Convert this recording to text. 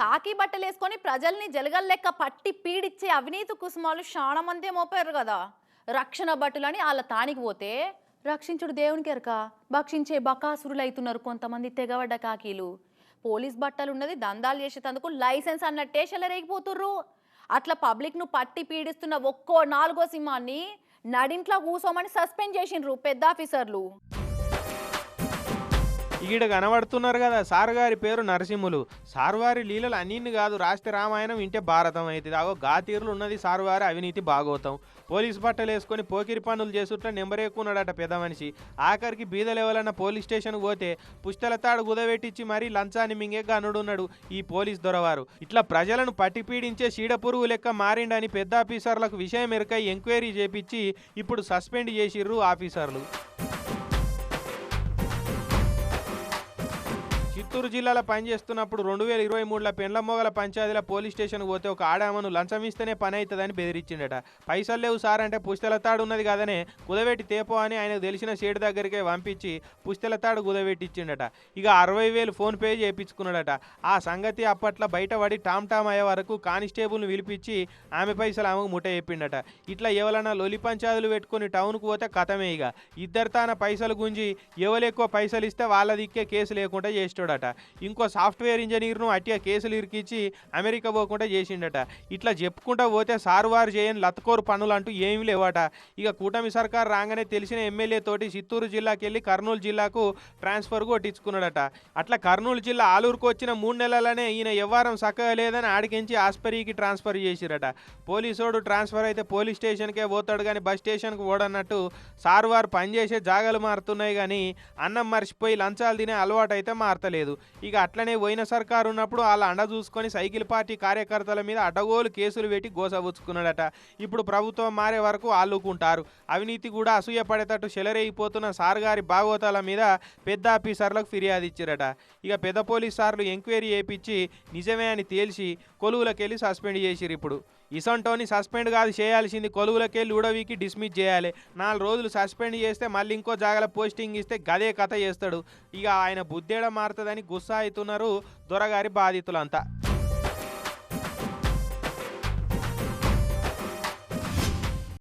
కాకి బట్టలు వేసుకొని ప్రజల్ని జలగల లెక్క పట్టి పీడిచ్చే అవినీతి కుసుమాలు చాలా మందే మోపారు కదా. రక్షణ బట్టలని వాళ్ళ తానికి పోతే రక్షించుడు దేవునికి ఎరక. భక్షించే బకాసురులు అవుతున్నారు కొంతమంది తెగబడ్డ కాకీలు. పోలీస్ బట్టలు ఉన్నది దందాలు చేసేటందుకు లైసెన్స్ అన్నట్టే చెల్లరేగిపోతుర్రు అట్లా పబ్లిక్ను పట్టి పీడిస్తున్న ఒక్కో నాలుగో సింహాన్ని నడింట్లో కూసోమని సస్పెండ్ చేసిండ్రు పెద్ద ఆఫీసర్లు. ఈడ కనబడుతున్నారు కదా సార్ గారి పేరు నరసింహులు. సార్వారి లీలలు అన్నిన్ని కాదు రాస్తే రామాయణం ఇంటే భారతం అవుతుంది అగో గాతీరులు ఉన్నది సార్వారి అవినీతి భాగవతం పోలీస్ బట్టలు వేసుకొని పోకిరి పనులు చేసుట్లా నెంబర్ ఎక్కున్నాడట పెద్ద మనిషి. ఆఖరికి బీదలు లెవెలన్న పోలీస్ స్టేషన్కి పోతే పుస్తల తాడు గుదవెట్టించి మరీ లంచాన్ని మింగే గనుడున్నాడు ఈ పోలీస్ దొరవారు. ఇట్లా ప్రజలను పట్టిపీడించే చీడ పురుగు లెక్క మారిండని పెద్ద ఆఫీసర్లకు విషయం ఎరకై ఎంక్వైరీ చేపించి ఇప్పుడు సస్పెండ్ చేసిర్రు ఆఫీసర్లు. చిత్తూరు జిల్లాలో పనిచేస్తున్నప్పుడు రెండు వేల ఇరవై మూడులో పెండ్లమోగల పంచాయతీల పోలీస్ స్టేషన్కి పోతే ఒక ఆడామను లంచం ఇస్తేనే పని అవుతుందని బెదిరించిండట. పైసలు లేవు సార్ అంటే పుస్తెల తాడు ఉన్నది కదనే కుదవెట్టి తేపో అని ఆయనకు తెలిసిన షేడ్ దగ్గరికే పంపించి పుస్తెల తాడు కుదబెట్టించిండట ఇక అరవై వేలు ఫోన్ పే చేయించుకున్నాడట. ఆ సంగతి అప్పట్లో బయటపడి టామ్ టామ్ అయ్యే వరకు కానిస్టేబుల్ని పిలిపించి ఆమె పైసలు ఆమెకు ముట్ట చెప్పిండట. ఇట్లా ఎవరన్నా లొలి పంచాయతీలు పెట్టుకుని టౌన్కు పోతే కథమే ఇక. ఇద్దరు తాన పైసలు గుంజి ఎవరు ఎక్కువ పైసలు ఇస్తే వాళ్ళ దిక్కే కేసు లేకుండా చేస్తాడట ఇంకో సాఫ్ట్వేర్ ఇంజనీర్ను అట్టిగా కేసులు ఇరికించి అమెరికా పోకుండా చేసిండట. ఇట్లా చెప్పుకుంటా పోతే సారువారు చేయని లతకోరు పనులు అంటూ ఏమీ లేవట. ఇక కూటమి సర్కార్ రాగానే తెలిసిన ఎమ్మెల్యే తోటి చిత్తూరు జిల్లాకి వెళ్ళి కర్నూలు జిల్లాకు ట్రాన్స్ఫర్ కొట్టించుకున్నాడట. అట్లా కర్నూలు జిల్లా ఆలూరుకు వచ్చిన మూడు నెలలనే ఈయన వ్యవహారం చక్కగా లేదని ఆడికించి ఆస్పరికి ట్రాన్స్ఫర్ చేసిరట. పోలీసోడు ట్రాన్స్ఫర్ అయితే పోలీస్ స్టేషన్కే పోతాడు కానీ బస్ స్టేషన్కి ఓడన్నట్టు సారువారు పనిచేసే జాగాలు మారుతున్నాయి కానీ అన్నం మర్చిపోయి లంచాలు తినే అలవాటు అయితే మారతలేదు. ఇక అట్లనే పోయిన సర్కారు ఉన్నప్పుడు వాళ్ళ అండ చూసుకొని సైకిల్ పార్టీ కార్యకర్తల మీద అటగోలు కేసులు పెట్టి గోసబుచ్చుకున్నాడట ఇప్పుడు ప్రభుత్వం మారే వరకు ఆలుకుంటారు అవినీతి కూడా అసూయ పడేటట్టు చెలరేగిపోతున్న సార్ గారి భాగవతాల మీద పెద్ద ఆఫీసర్లకు ఫిర్యాదు ఇచ్చారట. ఇక పెద్ద పోలీస్ సార్లు ఎంక్వైరీ చేయించి నిజమే అని తేల్చి కొలువులకెళ్ళి సస్పెండ్ చేసిరు ఇప్పుడు. ఇసంటోని సస్పెండ్ కాదు చేయాల్సింది కొలువులకెళ్ళి ఉడవికి డిస్మిస్ చేయాలి. నాలుగు రోజులు సస్పెండ్ చేస్తే మళ్ళీ ఇంకో జాగల పోస్టింగ్ ఇస్తే గదే కథ చేస్తాడు. ఇక ఆయన బుద్ధేడ మారుతుందని గుస్సా అవుతున్నారు దొరగారి బాధితులంతా.